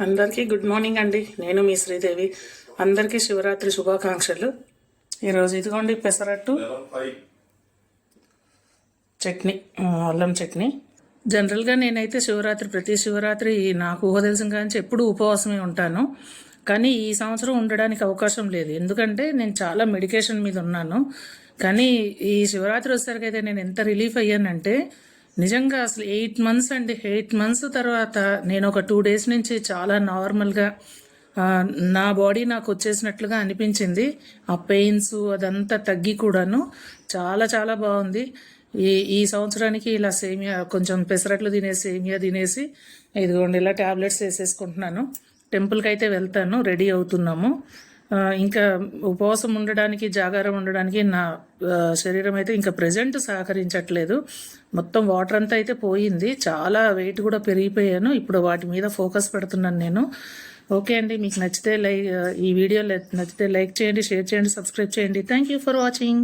అందరికీ good morning అండి. నేను మీ శ్రీదేవి. అందరికీ శివరాత్రి శుభాకాంక్షలు. ఈరోజు ఇదిగోండి పెసరట్టు చట్నీ అల్లం చట్నీ. జనరల్గా నేనైతే శివరాత్రి ప్రతి శివరాత్రి నాకు ఊహ తెలిసిన కానీ ఎప్పుడూ ఉపవాసమే ఉంటాను. కానీ ఈ సంవత్సరం ఉండడానికి అవకాశం లేదు. ఎందుకంటే నేను చాలా మెడికేషన్ మీద ఉన్నాను. కానీ ఈ శివరాత్రి వచ్చేసరికి అయితే నేను ఎంత రిలీఫ్ అయ్యానంటే నిజంగా అసలు ఎయిట్ మంత్స్ అండి. ఎయిట్ మంత్స్ తర్వాత నేను ఒక టూ డేస్ నుంచి చాలా నార్మల్గా నా బాడీ నాకు వచ్చేసినట్లుగా అనిపించింది. ఆ పెయిన్స్ అదంతా తగ్గి కూడాను చాలా చాలా బాగుంది. ఈ ఈ సంవత్సరానికి ఇలా సేమియా కొంచెం పెసరట్లు తినేసి సేమియా తినేసి ఇదిగోండి ఇలా ట్యాబ్లెట్స్ వేసేసుకుంటున్నాను. టెంపుల్కి అయితే వెళ్తాను రెడీ అవుతున్నాము. ఇంకా ఉపవాసం ఉండడానికి జాగారం ఉండడానికి నా శరీరం అయితే ఇంకా ప్రజెంట్ సహకరించట్లేదు. మొత్తం వాటర్ అంతా అయితే పోయింది. చాలా వెయిట్ కూడా పెరిగిపోయాను. ఇప్పుడు వాటి మీద ఫోకస్ పెడుతున్నాను నేను. ఓకే అండి మీకు నచ్చితే లైక్ ఈ వీడియో నచ్చితే లైక్ చేయండి షేర్ చేయండి సబ్స్క్రైబ్ చేయండి. Thank you for watching